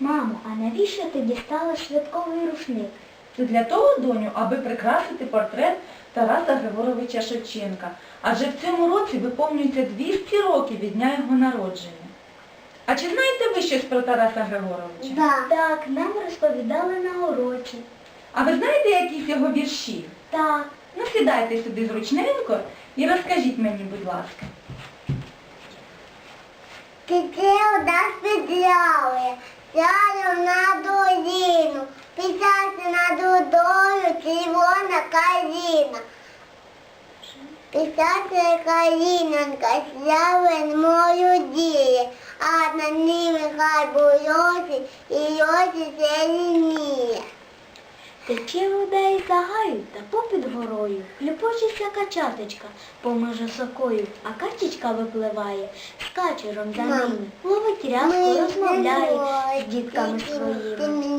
Мамо, а навіщо ти дістала святковий рушник? Це для того, доню, аби прикрасити портрет Тараса Григоровича Шевченка. Адже в цьому році виповнюється 200 років від дня його народження. А чи знаєте ви щось про Тараса Григоровича? Да. Так, нам розповідали на уроці. А ви знаєте якісь його вірші? Так. Ну сідайте сюди зручненько і розкажіть мені, будь ласка. Тече вода спідляли, сяду на долину, писати над водою червона каліна. Писати калінонька, славен мою діє, а на ними хай бойоці і йоці зеленіє. Тече вода із загаю та попід горою, Кліпочеться качаточка поміж сокою, а качечка випливає з качером за Мам, ними, ловить рязку, розмовляє з дітками своїми.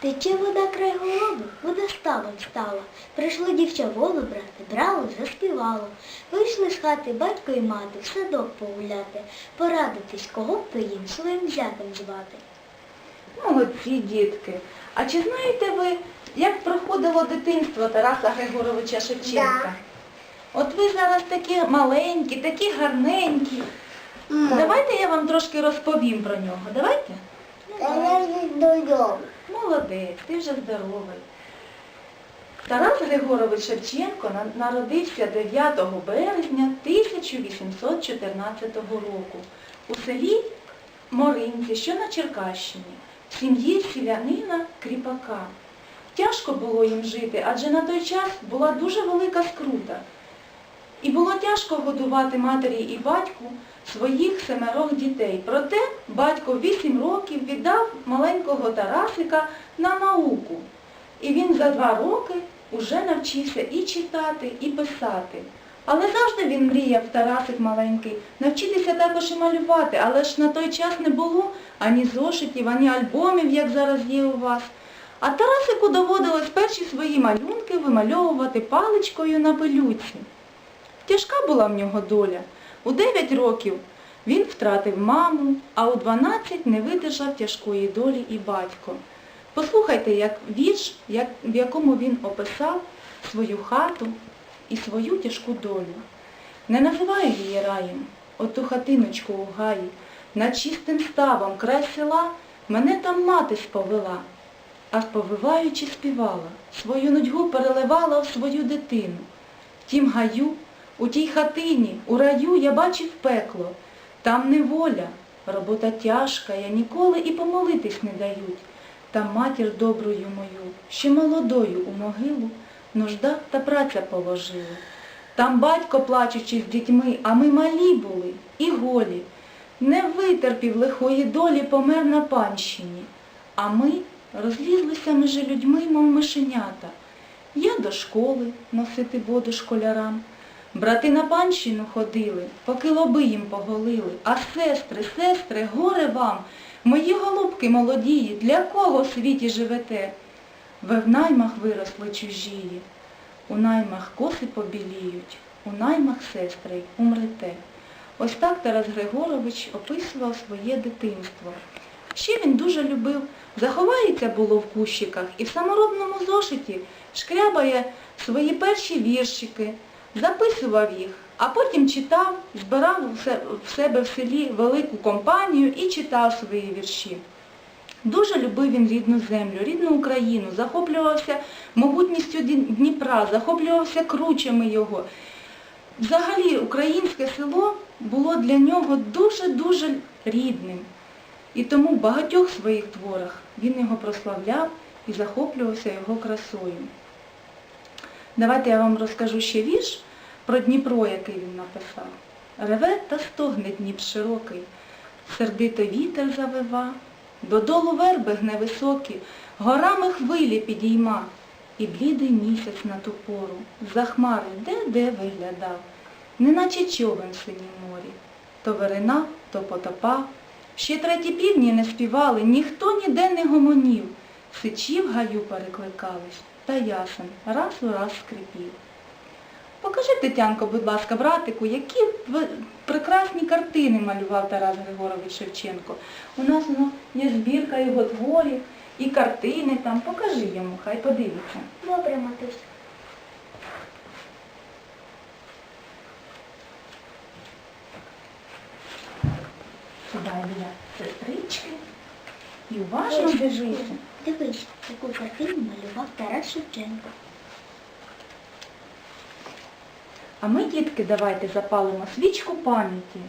Тече вода край голови, вода ставом стала. Прийшли дівча воду брати, брало, заспівало. Вийшли з хати батько і мати, в садок погуляти, порадитись, кого б то їм своїм зятем звати. Молодці, дітки. А чи знаєте ви, як проходило дитинство Тараса Григоровича Шевченка? От ви зараз такі маленькі, такі гарненькі. Давайте я вам трошки розповім про нього. Давайте? Та я вже здоровий. Молодець, ти вже здоровий. Тарас Григорович Шевченко народився 9 березня 1814 року у селі Моринці, що на Черкащині, сім'ї селянина Кріпака. Тяжко було їм жити, адже на той час була дуже велика скрута. І було тяжко годувати матері і батьку своїх семерох дітей. Проте батько в 8 років віддав маленького Тарасика на науку. І він за два роки уже навчився і читати, і писати. Але завжди він мріяв, Тарасик маленький, навчитися також і малювати, але ж на той час не було ані зошитів, ані альбомів, як зараз є у вас. А Тарасику доводилось перші свої малюнки вимальовувати паличкою на пилюці. Тяжка була в нього доля. У 9 років він втратив маму, а у 12 не видержав тяжкої долі і батько. Послухайте, як вірш, як, в якому він описав свою хату і свою тяжку долю. Не називаю її раєм, оту хатиночку у гаї, над чистим ставом край села мене там мати сповела, а повиваючи співала, свою нудьгу переливала в свою дитину. В тім гаю, у тій хатині, у раю я бачив пекло, там неволя, робота тяжка, я ніколи і помолитись не дають. Там матір доброю мою, ще молодою у могилу, нужда та праця положила. Там батько, плачучи з дітьми, а ми малі були і голі. Не витерпів лихої долі, помер на панщині. А ми розлізлися між людьми, мов мишенята. Я до школи носити воду школярам. Брати на панщину ходили, поки лоби їм поголили. А сестри, сестри, горе вам, мої голубки молодії, для кого в світі живете? Ви в наймах виросли чужії, у наймах коси побіліють, у наймах сестри умрете. Ось так Тарас Григорович описував своє дитинство. Ще він дуже любив, заховається було в кущиках і в саморобному зошиті шкрябає свої перші віршики, записував їх, а потім читав, збирав в себе в селі велику компанію і читав свої вірші. Дуже любив він рідну землю, рідну Україну, захоплювався могутністю Дніпра, захоплювався кручами його. Взагалі, українське село було для нього дуже-дуже рідним. І тому в багатьох своїх творах він його прославляв і захоплювався його красою. Давайте я вам розкажу ще вірш про Дніпро, який він написав. Реве та стогне Дніп широкий, сердито вітер завива, додолу верби гне високі, горами хвилі підійма, і блідий місяць на ту пору, за хмари де-де виглядав, неначе човен в синім морі, то виринав, то потопав. Ще треті півні не співали, ніхто ніде не гомонів, сичі в гаю перекликались, та ясен раз у раз скрипів. Покажи, Тетянко, будь ласка, братику, які прекрасні картини малював Тарас Григорович Шевченко. У нас ну, є збірка його творів і картини там. Покажи йому, хай подивиться. Добре, матусь. Сідай біля сестрички і уважно дивися. Дивись, яку картину малював Тарас Шевченко. А ми, дітки, давайте запалимо свічку пам'яті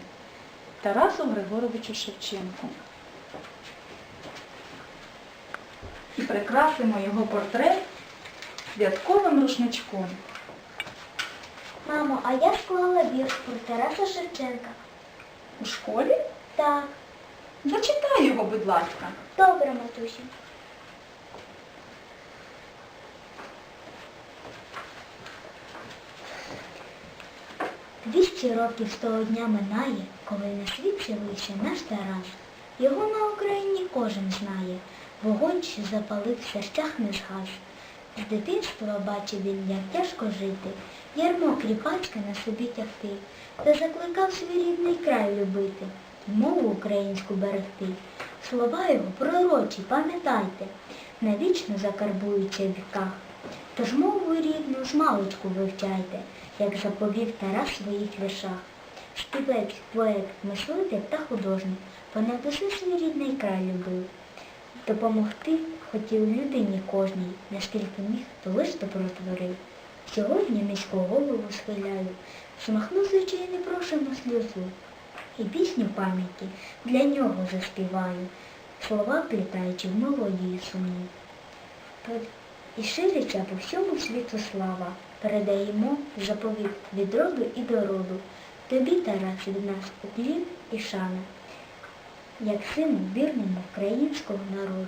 Тарасу Григоровичу Шевченку. І прикрасимо його портрет святковим рушничком. Мамо, а я склала вірш про Тараса Шевченка. У школі? Так, Зачитай його, будь ласка. добре, матусі. Двісті років з того дня минає, коли на світ з'явився наш Тарас. Його на Україні кожен знає. Вогонь, що запалився, щах не згас. З дитинства бачив він, як тяжко жити, ярмо кріпацьке на собі тягти, та закликав свій рідний край любити, мову українську берегти. Слова його пророчі, пам'ятайте, навічно закарбуються в віках. Тож мову рідну змалечку вивчайте, як заповів Тарас в своїх віршах. Співець, поет, мислитель та художник понад усе свій рідний край любив. Допомогти хотів людині кожній, наскільки міг, то лиш добро творив. Сьогодні низько голову схиляю, смахну звичайно прошену сльозу. І пісню пам'яті для нього заспіваю, слова плітаючи в мелодію сумну. І шириться по всьому світу слава, передаємо заповіт від роду і до роду. Тобі, Тарас, від нас уклін і шана, як сину вірному українського народу.